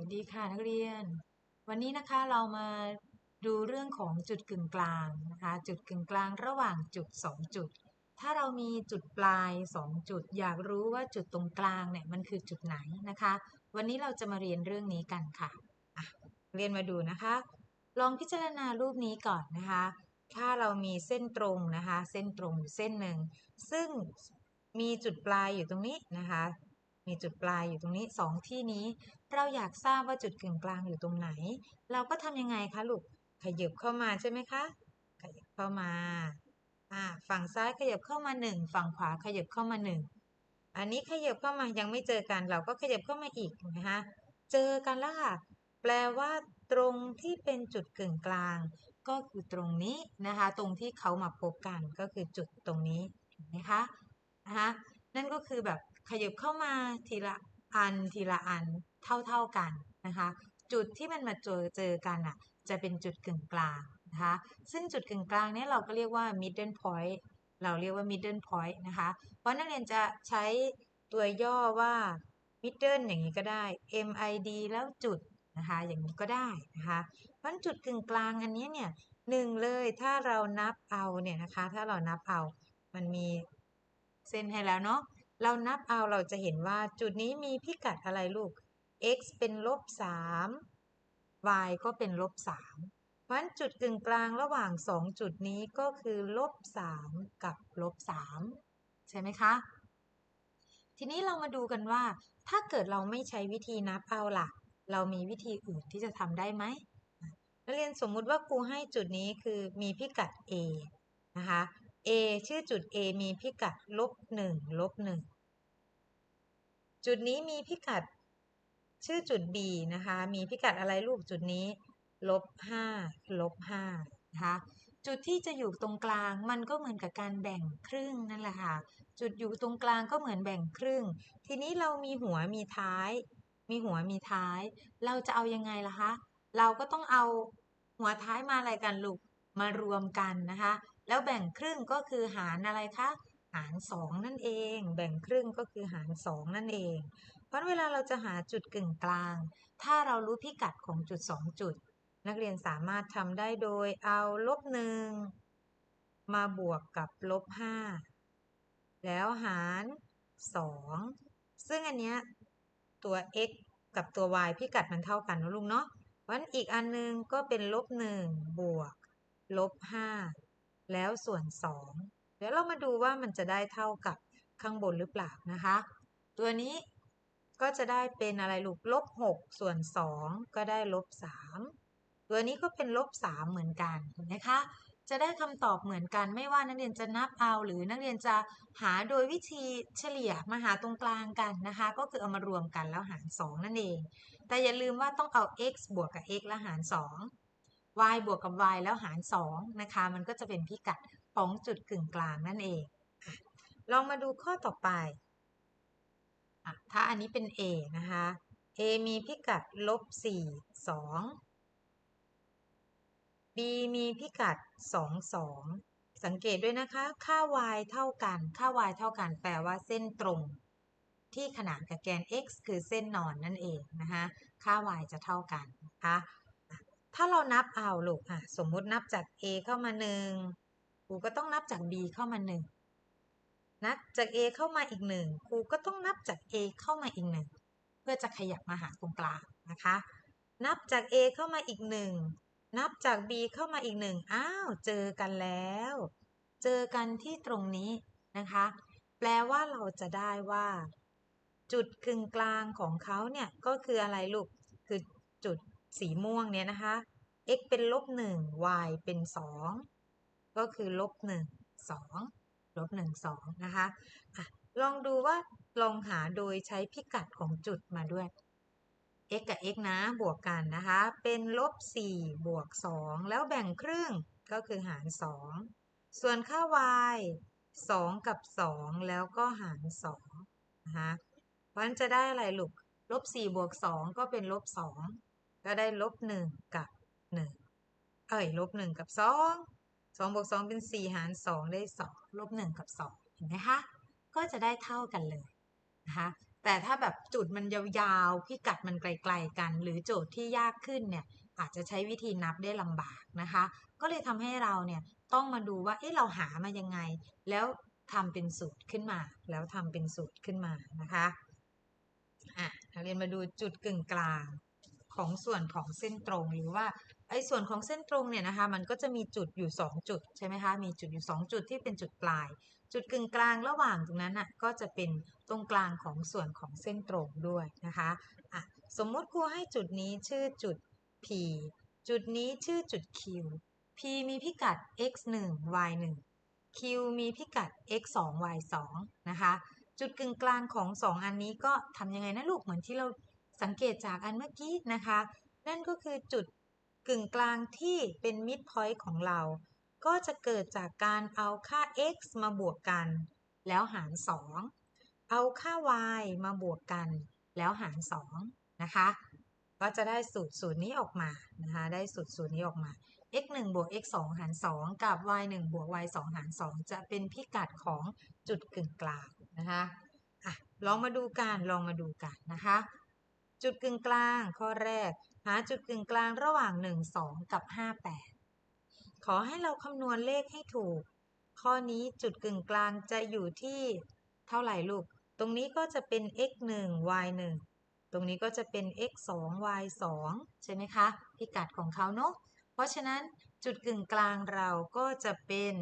วัสดีค่ะนักเรียน วันนี้นะคะเรามาดูเรื่องของจุดกึ่งกลางนะคะ จุดกึ่งกลางระหว่างจุด 2 จุด ถ้าเรามีจุดปลาย 2 จุด อยากรู้ว่าจุดตรงกลางเนี่ยมันคือจุดไหนนะคะ วันนี้เราจะมาเรียนเรื่องนี้กันค่ะะเรียนมาดูนะคะ ลองพิจารณารูปนี้ก่อนนะคะ ถ้าเรามีเส้นตรงนะคะ เส้นตรงเส้นหนึ่งซึ่งมีจุดปลายอยู่ตรงนี้นะคะมีจุดปลายอยู่ตรงนี้สองที่นี้ เราอยากทราบว่าจุดกึ่งกลางอยู่ตรงไหน เราก็ทำยังไงคะลูก ขยับเข้ามาใช่ไหมคะ ขยับเข้ามาอ่าฝั่งซ้ายขยับเข้ามาหนึ่งฝั่งขวาขยับเข้ามาหนึ่งอันนี้ขยับเข้ามายังไม่เจอกัน เราก็ขยับเข้ามาอีกนะคะเจอกันแล้วค่ะ แปลว่าตรงที่เป็นจุดกึ่งกลาง ก็คือตรงนี้นะคะ ตรงที่เขามาพบกันก็คือจุดตรงนี้เห็นไหมคะนะคะนั่นก็คือแบบขยับเข้ามาทีละ อันทีละอันเท่าๆกันนะคะจุดที่มันมาเจอเจอกันอะจะเป็นจุดกึ่งกลางนะคะซึ่งจุดกึ่งกลางเนี้ยเราก็เรียกว่า middle point เราเรียกว่า middle point นะคะเพราะนักเรียนจะใช้ตัวย่อว่า middle อย่างนี้ก็ได้ mid แล้วจุดนะคะอย่างนี้ก็ได้นะคะเพราะจุดกึ่งกลางอันนี้เนี่ยหนึ่งเลยถ้าเรานับเอาเนี่ยนะคะถ้าเรานับเอามันมีเส้นให้แล้วเนาะ เรานับเอาเราจะเห็นว่าจุดนี้มีพิกัดอะไรลูก x เป็นลบ3 y ก็เป็นลบ3เพราะฉะนั้นจุดกึ่งกลางระหว่าง 2 จุดนี้ก็คือลบ3กับลบ3ใช่ไหมคะ ทีนี้เรามาดูกันว่า ถ้าเกิดเราไม่ใช้วิธีนับเอาล่ะ เรามีวิธีอื่นที่จะทำได้ไหมนักเรียนสมมุติว่าครูให้จุดนี้คือมีพิกัด a นะคะ a ชื่อจุด a มีพิกัดลบ1ลบ1 จุดนี้มีพิกัดชื่อจุด B นะคะ มีพิกัดอะไรลูกจุดนี้ ลบ5ลบ5นะคะ จุดที่จะอยู่ตรงกลางมันก็เหมือนกับการแบ่งครึ่งนั่นแหละค่ะ จุดอยู่ตรงกลางก็เหมือนแบ่งครึ่ง ทีนี้เรามีหัวมีท้าย มีหัวมีท้าย เราจะเอายังไงล่ะคะ เราก็ต้องเอาหัวท้ายมาอะไรกันลูก มารวมกันนะคะ แล้วแบ่งครึ่งก็คือหารอะไรคะ หาร 2 นั่นเอง แบ่งครึ่งก็คือหาร 2 นั่นเอง เพราะเวลาเราจะหาจุดกึ่งกลาง ถ้าเรารู้พิกัดของจุด 2 จุด นักเรียนสามารถทำได้โดยเอาลบหนึ่งมาบวกกับลบ5แล้วหาร 2 ซึ่งอันเนี้ยตัว x กับตัว y พิกัดมันเท่ากันนะลุงเนาะเพราะอีกอันนึงก็เป็นลบ1บวกลบ5แล้วส่วน2 ดี๋ยวเรามาดูว่ามันจะได้เท่ากับข้างบนหรือเปล่านะคะ ตัวนี้ก็จะได้เป็นอะไรลูกลบ6ส่วน 2 ก็ได้ลบ3ตัวนี้ก็เป็นลบ3เหมือนกันเห็นไหมคะจะได้คำตอบเหมือนกันไม่ว่านักเรียนจะนับเอา หรือนักเรียนจะหาโดยวิธีเฉลี่ยมาหาตรงกลางกันนะคะ ก็คือเอามารวมกันแล้วหาร 2 นั่นเอง แต่อย่าลืมว่าต้องเอา x บวกกับ x แล้วหาร 2 y บวกกับ y แล้วหาร 2 นะคะ มันก็จะเป็นพิกัด ของจุดกึ่งกลางนั่นเอง ลองมาดูข้อต่อไปถ้าอันนี้เป็น A นะคะ A มีพิกัดลบ4 2 B มีพิกัด 2 2 สังเกตด้วยนะคะ ค่า y เท่ากัน ค่า y เท่ากัน แปลว่าเส้นตรง ที่ขนานกับแกน x คือเส้นนอนนั่นเองนะคะ ค่า y จะเท่ากันนะคะถ้าเรานับเอาลูกอะสมมุตินับจาก a เข้ามา 1 รูก็ต้องนับจาก b เข้ามา1นับจาก a เข้ามาอีก1ครูก็ต้องนับจาก a เข้ามาอีก1เพื่อจะขยับมาหาตรงกลางนะคะ นับจาก a เข้ามาอีก1นับจาก b เข้ามาอีก1อ้าวเจอกันแล้ว เจอกันที่ตรงนี้นะคะ แปลว่าเราจะได้ว่า จุดกึ่งกลางของเขาเนี่ยก็คืออะไรลูกคือจุดสีม่วงเนี่ยนะคะ x เป็นลบ1 y เป็น 2 ก็คือลบหนึ่งสองลบหนึ่งสองนะคะอะลองดูว่าลองหาโดยใช้พิกัดของจุดมาด้วย x กับ x นะบวกกันนะคะ เป็นลบ4บวก 2 แล้วแบ่งครึ่งก็คือหาร 2 ส่วนค่า y 2 กับ 2 แล้วก็หาร2นะคะเพราะนั่นจะได้อะไรลูกลบ4บวก 2 ก็เป็นลบ 2 ก็ได้ลบ 1 กับ 1 เอ้ยลบ 1 กับ 2 สองบวกสองเป็นสี่หารสองได้สองลบหนึ่งกับสองเห็นไหมคะ ก็จะได้เท่ากันเลยนะคะแต่ถ้าแบบจุดมันยาวๆ พิกัดมันไกลๆกัน หรือโจทย์ที่ยากขึ้นเนี่ยอาจจะใช้วิธีนับได้ลำบากนะคะ ก็เลยทำให้เราเนี่ยต้องมาดูว่าเอ๊ะเราหามายังไง แล้วทำเป็นสูตรขึ้นมา แล้วทำเป็นสูตรขึ้นมานะคะอะนักเรียนมาดูจุดกึ่งกลางของส่วนของเส้นตรงหรือว่า ไอ้ส่วนของเส้นตรงเนี่ยนะคะมันก็จะมีจุดอยู่ 2 จุดใช่ไหมคะมีจุดอยู่ 2 จุดที่เป็นจุดปลาย จุดกึ่งกลางระหว่างตรงนั้นอะก็จะเป็นตรงกลางของส่วนของเส้นตรงด้วยนะคะอะสมมุติครูให้จุดนี้ชื่อจุด P จุดนี้ชื่อจุด Q P มีพิกัด x 1 y 1 Q มีพิกัด x 2 y 2นะคะจุดกึ่งกลางของ 2 อันนี้ก็ทำยังไงนะลูกเหมือนที่เราสังเกตจากอันเมื่อกี้นะคะ นั่นก็คือจุด กึ่งกลางที่เป็น mid point ของเรา ก็จะเกิดจากการเอาค่า x มาบวกกัน แล้วหาร 2 เอาค่า y มาบวกกัน แล้วหาร 2 นะคะ ก็จะได้สูตรสูตรนี้ออกมานะคะ ได้สูตรสูตรนี้ออกมา x 1บวก x 2หาร 2 กับ y 1บวก y 2หาร 2 จะเป็นพิกัดของจุดกึ่งกลางนะคะอะลองมาดูกันลองมาดูกันนะคะ จุดกึ่งกลางข้อแรก หาจุดกึ่งกลางระหว่าง 1 2 กับ 5 8 ขอให้เราคำนวณเลขให้ถูก ข้อนี้จุดกึ่งกลางจะอยู่ที่เท่าไหร่ลูก ตรงนี้ก็จะเป็น x 1 y 1ตรงนี้ก็จะเป็น x 2 y 2ใช่ไหมคะ พิกัดของเขาเนาะ เพราะฉะนั้นจุดกึ่งกลางเราก็จะเป็น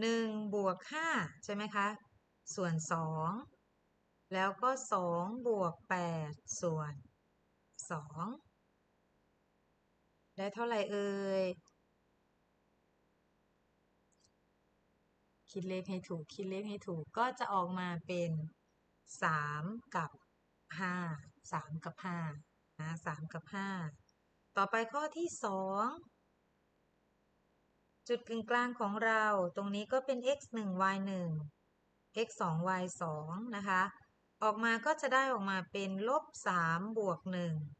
หนึ่งบวกห้าใช่ไหมคะ ส่วนสองแล้วก็สองบวกแปดส่วน สองได้เท่าไหร่เอ่ย คิดเลขให้ถูก คิดเลขให้ถูก ก็จะออกมาเป็นสามกับห้าสามกับห้านะสามกับห้าต่อไปข้อที่สองจุดกึ่งกลางของเราตรงนี้ก็เป็น x 1 y 1 x 2 y 2นะคะ ออกมาก็จะได้ออกมาเป็นลบ3บวก1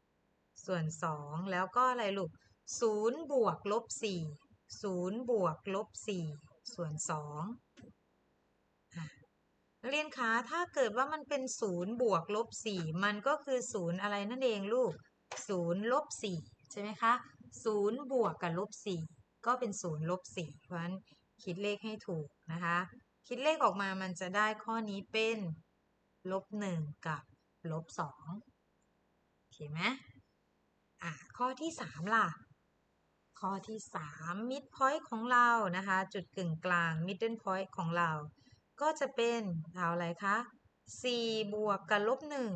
ส่วน 2 แล้วก็อะไรลูก0บวกลบ4 0บวกลบ4ส่วน2นักเรียนคะถ้าเกิดว่ามันเป็น 0 บวกลบ4มันก็คือ 0 อะไรนั่นเองลูก 0 ลบ4ใช่ไหมคะ 0 บวกกับลบ4ก็เป็น 0 ลบ4เพราะฉะนั้นคิดเลขให้ถูกนะคะ คิดเลขออกมามันจะได้ข้อนี้เป็นลบ1กับลบ2โอเคไหม อะข้อที่3ล่ะ ข้อที่3 mid point ของเรานะคะ จุดกึ่งกลาง middle point ของเรา ก็จะเป็นเอาอะไรคะ4บวกกับลบ1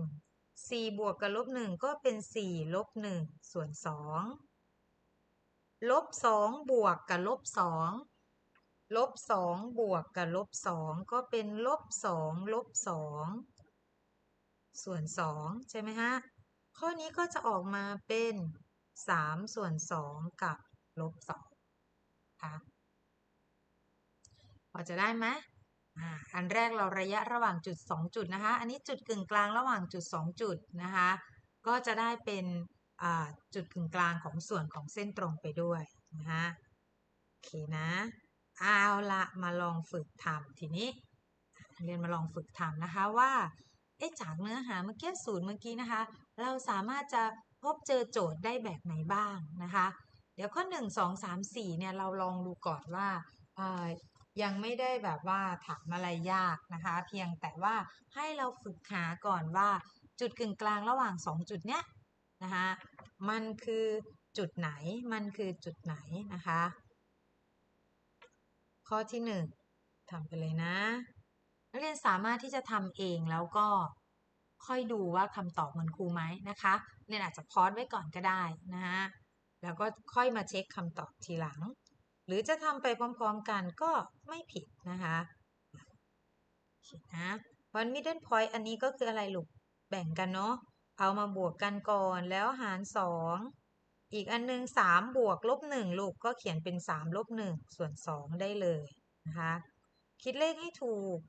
4บวกกับลบ1ก็เป็น4ลบ1ส่วน2ลบ2บวกกับลบ2ลบ2บวกกับลบ2ก็เป็นลบ2ลบ2ส่วน2ใช่ไหมฮะ ข้อนี้ก็จะออกมาเป็น3ส่วน2กับลบ2ค่ะพอจะได้ไหมอันแรกเราระยะระหว่างจุด 2 จุดนะคะ อันนี้จุดกึ่งกลางระหว่างจุด 2 จุดนะคะ ก็จะได้เป็นจุดกึ่งกลางของส่วนของเส้นตรงไปด้วยนะคะโอเคนะเอาละมาลองฝึกทำทีนี้เรียนมาลองฝึกทำนะคะว่า เอ๊ะจากเนื้อหาเมื่อกี้สูตรเมื่อกี้นะคะ เราสามารถจะพบเจอโจทย์ได้แบบไหนบ้างนะคะ เดี๋ยวข้อ 1 2 3 4เนี่ยเราลองดูก่อนว่ายังไม่ได้แบบว่าถามอะไรยากนะคะ เพียงแต่ว่าให้เราฝึกหาก่อนว่าจุดกึ่งกลางระหว่าง 2 จุดเนี้ยนะคะมันคือจุดไหนมันคือจุดไหนนะคะ ข้อที่ 1ทำไปเลยนะ นักเรียนสามารถที่จะทำเองแล้วก็ค่อยดูว่าคำตอบเหมือนครูไหมนะคะเรียนอาจจะพอดไว้ก่อนก็ได้นะฮะแล้วก็ค่อยมาเช็คคำตอบทีหลัง หรือจะทำไปพร้อมๆกันก็ไม่ผิดนะคะนะวันมิดเดิลพอยต์อันนี้ก็คืออะไรลูกแบ่งกันเนาะเอามาบวกกันก่อนแล้วหารสองอีกอันนึงสามบวกลบหนึ่งลูกก็เขียนเป็นสามลบหนึ่งส่วนสองได้เลยนะคะคิดเลขให้ถูก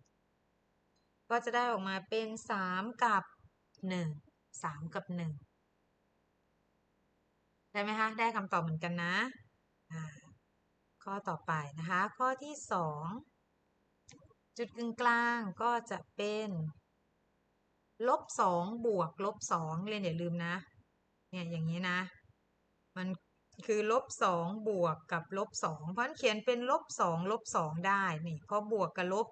ก็จะได้ออกมาเป็นสามกับหนึ่งสามกับหนึ่งได้ไหมคะ ได้คำตอบเหมือนกันนะข้อต่อไปนะคะ ข้อที่ 2 จุดกึ่งกลางก็จะเป็นลบสองบวกลบสองเรียนอย่าลืมนะ เนี่ยอย่างนี้นะ มันคือลบสองบวกกับลบสองเพราะฉะนั้นเขียนเป็นลบสองลบสองได้ นี่เพราะบวกกับลบ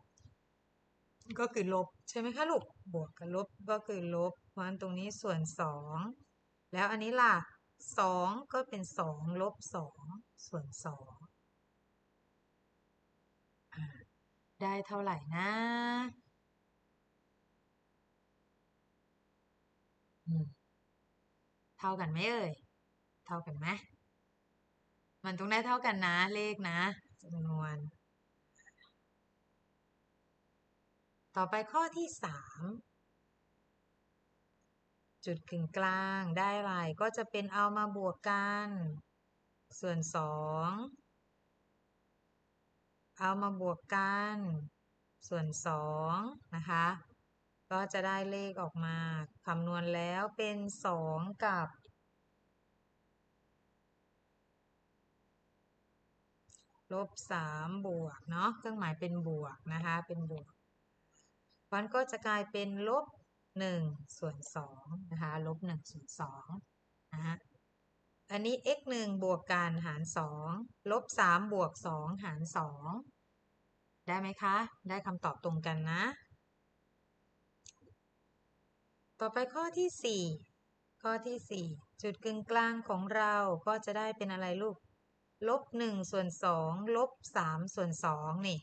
ก็คือลบใช่ไหมคะลูก บวกกับลบก็คือลบเพราะฉะนั้นตรงนี้ส่วนสองแล้วอันนี้ล่ะสองก็เป็นสองลบสองส่วนสองได้เท่าไหร่นะเท่ากันไหมเอ่ย เท่ากันไหมมันต้องได้เท่ากันนะเลขนะจำนวน ต่อไปข้อที่สามจุดกึ่งกลางได้ไรก็จะเป็นเอามาบวกกัน ส่วนสองเอามาบวกกัน ส่วนสองนะคะ ก็จะได้เลขออกมาคำนวณแล้วเป็นสองกับ ลบสามบวก เนาะเครื่องหมายเป็นบวกนะคะ เป็นบวก มันก็จะกลายเป็นลบหนึ่งส่วนสองนะคะลบหนึ่งส่วนสองนะฮะอันนี้ x หนึ่งบวกกันหารสองลบสามบวกสองหารสองได้ไหมคะ ได้คำตอบตรงกันนะ ต่อไปข้อที่สี่ข้อที่สี่จุดกึ่งกลางของเราก็จะได้เป็นอะไรลูก ลบหนึ่งส่วนสองลบสามส่วนสองนี่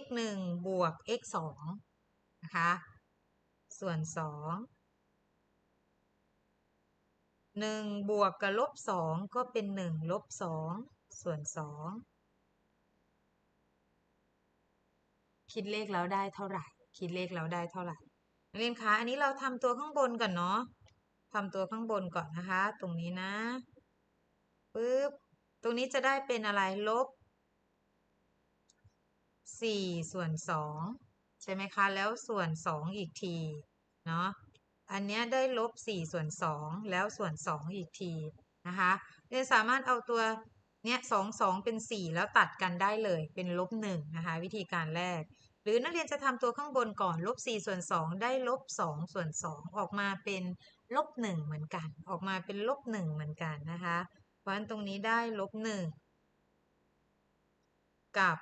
x หนึ่งบวก x สอง นะคะ ส่วนสองหนึ่งบวกกับลบสองก็เป็นหนึ่งลบสองส่วนสองคิดเลขแล้วได้เท่าไหร่ คิดเลขแล้วได้เท่าไหร่นักเรียนคะอันนี้เราทำตัวข้างบนก่อนเนาะทำตัวข้างบนก่อนนะคะ ตรงนี้นะปึ๊บตรงนี้จะได้เป็นอะไรลบสี่ส่วนสอง ใช่ไหมคะ แล้วส่วน 2 อีกที เนาะอันนี้ได้ลบ 4 ส่วน 2 แล้วส่วน 2 อีกที นะคะเรียนสามารถเอาตัวเนี้ยสองสองเป็น 4 แล้วตัดกันได้เลยเป็นลบ1นะคะ วิธีการแรก หรือนักเรียนจะทำตัวข้างบนก่อนลบ4ส่วน 2 ได้ลบ2ส่วน 2 ออกมาเป็นลบ1เหมือนกัน ออกมาเป็นลบ1เหมือนกันนะคะ เพราะฉะนั้นตรงนี้ได้ลบ1กับ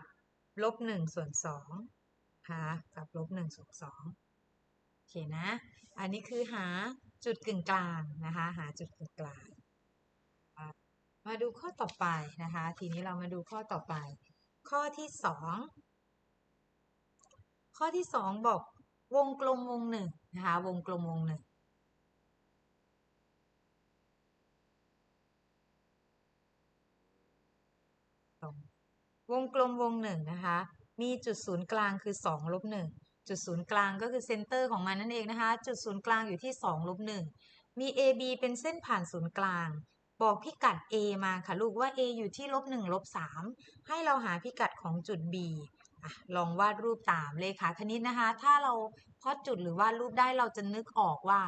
ลบ1ส่วน2 คะกับลบหนึ่งส่วนสองโอเคนะ อันนี้คือหาจุดกึ่งกลางนะคะ หาจุดกึ่งกลาง มาดูข้อต่อไปนะคะ ทีนี้เรามาดูข้อต่อไป ข้อที่สองข้อที่สองบอกวงกลมวงหนึ่งนะคะ วงกลมวงหนึ่งวงกลมวงหนึ่งนะคะ มีจุดศูนย์กลางคือ2ลบ1จุดศูนย์กลางก็คือเซนเตอร์ของมันนั่นเองนะคะ จุดศูนย์กลางอยู่ที่2ลบ1มี AB เป็นเส้นผ่านศูนย์กลาง บอกพิกัด A มาค่ะลูกว่า A อยู่ที่ลบ1ลบ3ให้เราหาพิกัดของจุด B อลองวาดรูปตามเลขาคณิตนะคะ ถ้าเราพอดจุดหรือวาดรูปได้เราจะนึกออกว่า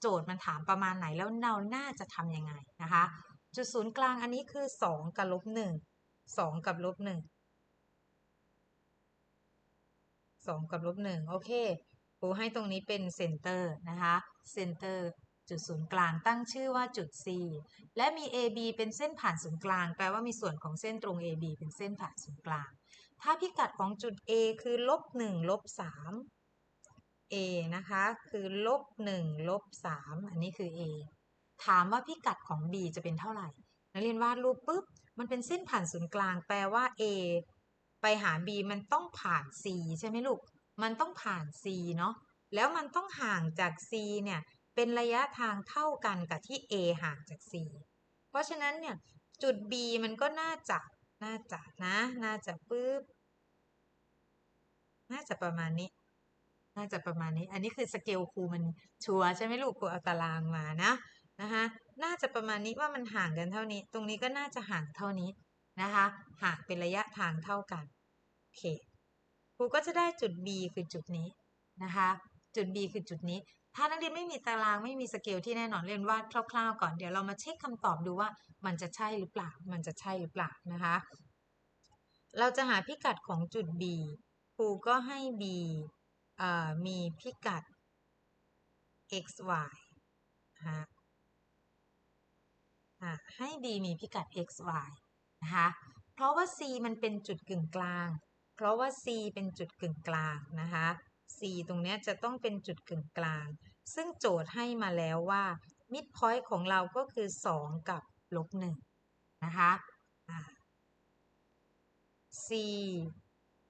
โจทย์มันถามประมาณไหนแล้วเราน่าจะทำยังไงนะคะ จุดศูนย์กลางอันนี้คือ 2 กับลบ1 2 กับลบ1 2 กับลบ1โอเคครูให้ตรงนี้เป็นเซนเตอร์นะคะเซนเตอร์จุดศูนย์กลางตั้งชื่อว่าจุด C และมี AB เป็นเส้นผ่านศูนย์กลาง แปลว่ามีส่วนของเส้นตรง AB เป็นเส้นผ่านศูนย์กลาง ถ้าพิกัดของจุด A คือลบ1ลบ3 A นะคะคือลบ1ลบ3อันนี้คือ A ถามว่าพิกัดของ B จะเป็นเท่าไหร่นักเรียนวาดรูปปุ๊บมันเป็นเส้นผ่านศูนย์กลาง แปลว่า A ไปหา B มันต้องผ่าน C ใช่ไหมลูก มันต้องผ่าน C เนาะ แล้วมันต้องห่างจาก C เนี่ย เป็นระยะทางเท่ากันกับที่ A ห่างจาก C เพราะฉะนั้นเนี่ย จุด B มันก็น่าจะ น่าจะนะ น่าจะปุ๊บ น่าจะประมาณนี้ น่าจะประมาณนี้ อันนี้คือสเกลครูมันชัวใช่ไหมลูก ครูเอาตารางมานะ นะคะ น่าจะประมาณนี้ว่ามันห่างกันเท่านี้ ตรงนี้ก็น่าจะห่างเท่านี้ นะคะหางเป็นระยะทางเท่ากันโอเคครูก็จะได้จุด B คือจุดนี้นะคะจุด B คือจุดนี้ ถ้านักเรียนไม่มีตารางไม่มีสเกลที่แน่นอนเรียนวาดคร่าว ๆ ก่อนเดี๋ยวเรามาเช็คคำตอบดูว่ามันจะใช่หรือเปล่า มันจะใช่หรือเปล่านะคะ เราจะหาพิกัดของจุด B ครูก็ให้ B มีพิกัด x y ให้ D มีพิกัด x y นะคะ เพราะว่า C มันเป็นจุดกึ่งกลาง เพราะว่า C เป็นจุดกึ่งกลางนะคะ C ตรงนี้จะต้องเป็นจุดกึ่งกลาง ซึ่งโจทย์ให้มาแล้วว่า mid point ของเราก็คือ 2 กับลบ1นะคะะ C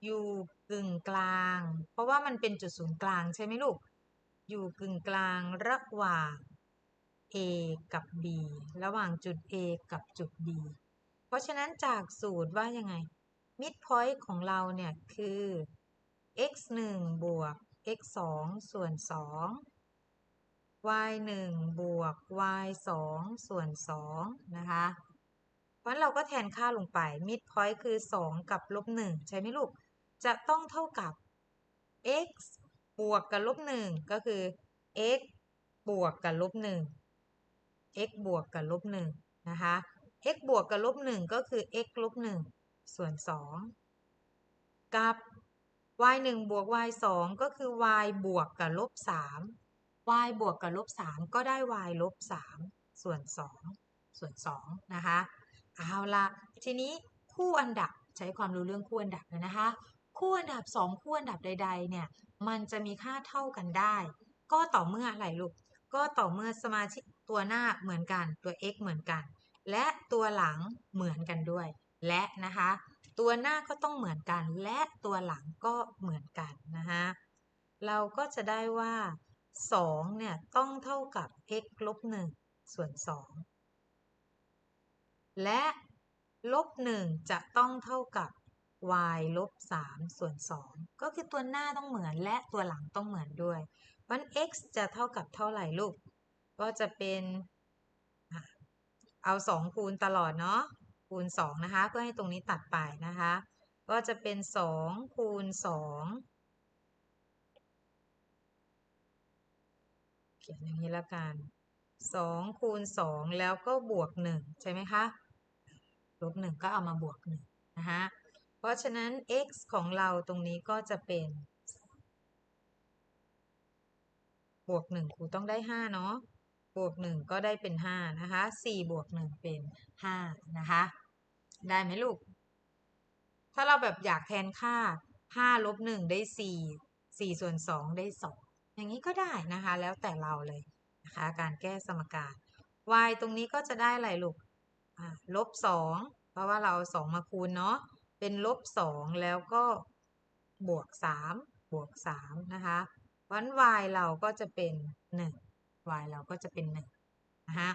อยู่กึ่งกลาง เพราะว่ามันเป็นจุดศูนย์กลางใช่ไหมลูก อยู่กึ่งกลางระหว่าง A กับ B ระหว่างจุด A กับจุด B ราะฉะนั้นจากสูตรว่ายังไง mid point ของเราเนี่ยคือ x 1บวก x 2ส่วน 2 y 1บวก y 2ส่วน2นะคะเพราะเราก็แทนค่าลงไป mid point คือ 2 กับลบ1ใช่ไหมลูก จะต้องเท่ากับ x บวกกับลบ1ก็คือ x บวกกับลบ1 x บวกกับลบ1นะคะ x บวกกับลบ1ก็คือ x ลบ1ส่วน2กับ y 1บวก y 2ก็คือ y บวกกับลบ3 y บวกกับลบ3ก็ได้ y ลบ3ส่วน2ส่วน2นะคะเอาละทีนี้คู่อันดับใช้ความรู้เรื่องคู่อันดับเลยนะคะ คู่อันดับ2คู่อันดับใด ๆ เนี่ย มันจะมีค่าเท่ากันได้ ก็ต่อเมื่ออะไรลูกก็ต่อเมื่อสมาชิกตัวหน้าเหมือนกันตัว x เหมือนกัน และตัวหลังเหมือนกันด้วย และนะคะ ตัวหน้าก็ต้องเหมือนกัน และตัวหลังก็เหมือนกันนะคะเราก็จะได้ว่า2เนี่ยต้องเท่ากับ x ลบ1ส่วน 2 และลบ1จะต้องเท่ากับ y ลบ3ส่วน 2 ก็คือตัวหน้าต้องเหมือนและตัวหลังต้องเหมือนด้วยวัน x จะเท่ากับเท่าไหร่ลูก ก็จะเป็น เอา2คูณตลอดเนาะคูณ2นะคะ เพื่อให้ตรงนี้ตัดไปนะคะ ก็จะเป็น2คูณ2เขียนอย่างนี้ละกัน2คูณ2แล้วก็บวก1ใช่ไหมคะลบ1ก็เอามาบวก1นะคะเพราะฉะนั้น x ของเราตรงนี้ก็จะเป็น บวก1ครูต้องได้5เนาะ บวกหนึ่งก็ได้เป็นห้านะคะสี่บวกหนึ่งเป็นห้านะคะ ได้ไหมลูก ถ้าเราแบบอยากแทนค่าห้าลบหนึ่งได้สี่สี่ส่วนสองได้สองอย่างนี้ก็ได้นะคะ แล้วแต่เราเลยนะคะ การแก้สมการ y ตรงนี้ก็จะได้อะไรลูกลบสองเพราะว่าเราสองมาคูณเนาะ เป็นลบสองแล้วก็บวกสามบวกสามนะคะวัน y เราก็จะเป็นหนึ่ง y เราก็จะเป็นหนึ่งนะฮะ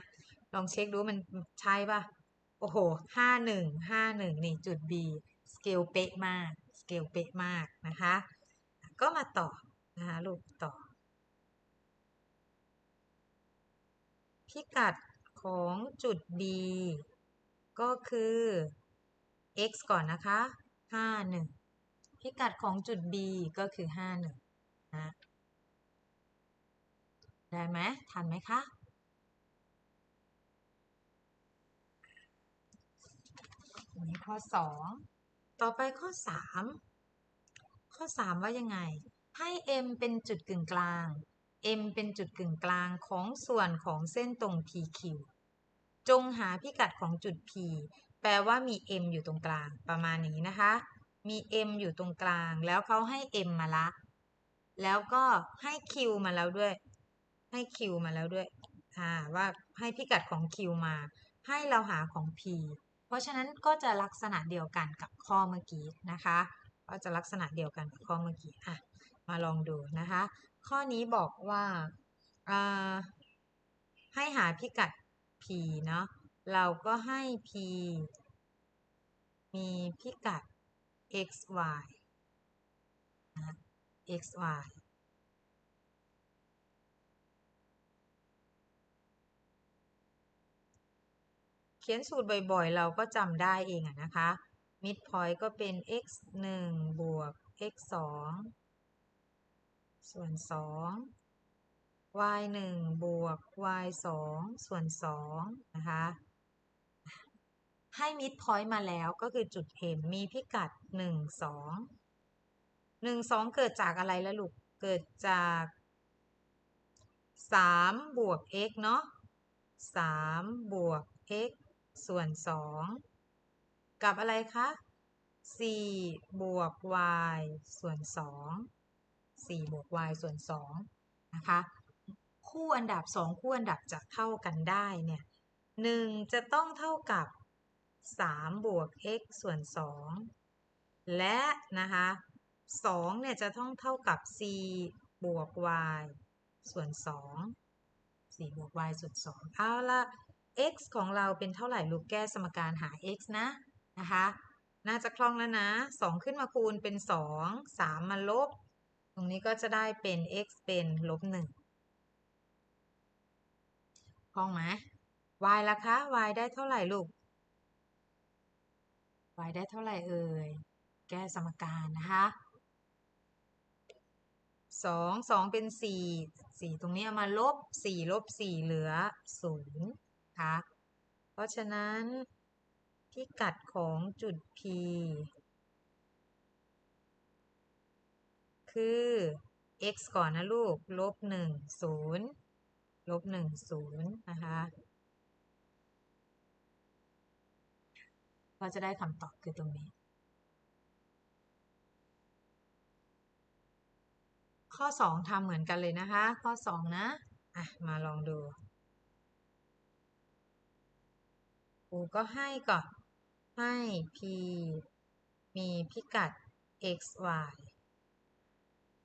ลองเช็คดูมันใช่ปะโอ้โหห้าหนึ่งห้าหนึ่งนี่จุด B สเกลเป๊ะมากสเกลเป๊ะมากนะคะ ก็มาต่อนะคะลูกต่อ พิกัดของจุด B ก็คือ x ก่อนนะคะ 51 พิกัดของจุด B ก็คือ 51นะ ได้ไหมทันไหมคะนี้ข้อ 2 ต่อไปข้อ 3 ข้อ 3 ว่ายังไง ให้ m เป็นจุดกึ่งกลาง m เป็นจุดกึ่งกลางของส่วนของเส้นตรง pq จงหาพิกัดของจุด p แปลว่ามี m อยู่ตรงกลางประมาณนี้นะคะ มี m อยู่ตรงกลาง แล้วเขาให้ m มาละ แล้วก็ให้ q มาแล้วด้วย ให้ Q มาแล้วด้วยว่าให้พิกัดของ Q มา ให้เราหาของ P เพราะฉะนั้นก็จะลักษณะเดียวกันกับข้อเมื่อกี้นะคะ ก็จะลักษณะเดียวกันกับข้อเมื่อกี้ อะ มาลองดูนะคะ ข้อนี้บอกว่า ให้หาพิกัด P เนาะ เราก็ให้ P มีพิกัด x y นะ x y ขียนสูตรบ่อยๆ เราก็จำได้เองอะนะคะ mid point ก็เป็น x 1บวก x 2ส่วน 2 y 1บวก y 2ส่วน2นะคะ ให้ mid point มาแล้วก็คือจุด M มีพิกัด 1 2 1 2 เกิดจากอะไรละลูก เกิดจาก3บวก x เนาะ3บวก x ส่วน2กับอะไรคะ4บวก y ส่วน2 4บวก y ส่วน2นะคะคู่อันดับ2คู่อันดับจะเท่ากันได้เนี่ย1จะต้องเท่ากับ3บวก x ส่วน2และนะคะ2เนี่ยจะต้องเท่ากับ4บวก y ส่วน2 4บวก y ส่วน2เอาละ x ของเราเป็นเท่าไหร่ลูกแก้สมการหา x นะนะคะ น่าจะคล่องแล้วนะ 2 ขึ้นมาคูณเป็น 2 3 มาลบ ตรงนี้ก็จะได้เป็น x เป็นลบ1คล่องไหม y ล่ะคะ y ได้เท่าไหร่ลูก y ได้เท่าไหร่เอ่ย แก้สมการนะคะสองสองเป็นสี่สี่ตรงนี้เอามาลบสี่ลบสี่เหลือศูนย์ คะ เพราะฉะนั้นพิกัดของจุด P คือ x ก่อนนะลูก ลบหนึ่งศูนย์ลบหนึ่งศูนย์นะคะก็จะได้คำตอบคือตรงนี้ ข้อ 2ทำเหมือนกันเลยนะคะ ข้อ 2 นะ อะ มาลองดู ครูก็ให้ก่อน ให้ p มีพิกัด x y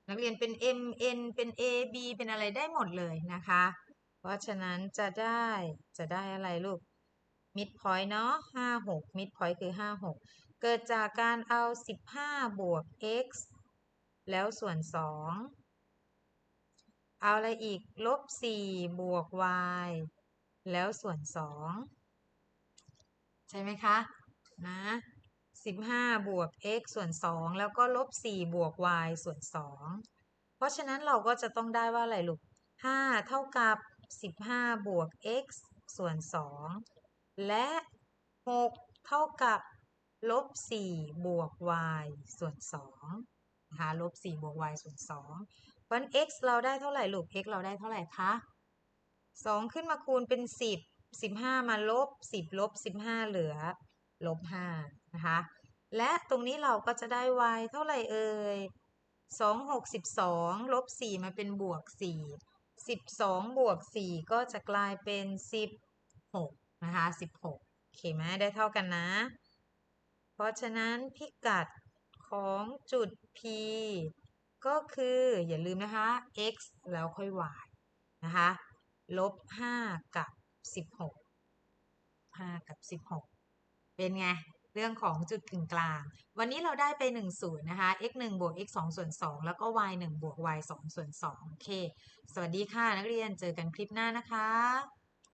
นักเรียนเป็น m n เป็น a b เป็นอะไรได้หมดเลยนะคะ เพราะฉะนั้นจะได้จะได้อะไรลูก mid point เนาะ5 6 mid point คือ 5 6 เกิดจากการเอา 15 บวก x แล้วส่วน 2 เอาอะไรอีก ลบสี่บวก y แล้วส่วนสอง ใช่ไหมคะนะสิบห้าบวก x ส่วนสองแล้วก็ลบสี่บวก y ส่วนสองเพราะฉะนั้นเราก็จะต้องได้ว่าอะไรลูกห้าเท่ากับสิบห้าบวก x ส่วนสองและหกเท่ากับลบสี่บวก y ส่วนสองนะคะ ลบสี่บวก y ส่วนสองราะ x เราได้เท่าไหร่ลูก x เราได้เท่าไหร่คะสองขึ้นมาคูณเป็นสิบ สิบห้ามาลบสิบลบสิบห้าเหลือลบห้านะคะ และตรงนี้เราก็จะได้ y เท่าไหร่เอ่ยสองหกสิบสองลบสี่มาเป็นบวกสี่สิบสองบวกสี่ก็จะกลายเป็นสิบหกนะคะสิบหกโอเคไหมได้เท่ากันนะ เพราะฉะนั้นพิกัดของจุด P ก็คืออย่าลืมนะคะ x แล้วค่อย y นะคะลบ5กับ สิบหกห้ากับสิบหกเป็นไง เรื่องของจุดกึ่งกลาง วันนี้เราได้ไป1ศูนย์นะคะ x 1บวก x 2ส่วน2แล้วก็ y 1บวก y 2ส่วน2โอเค สวัสดีค่ะนักเรียนเจอกันคลิปหน้านะคะ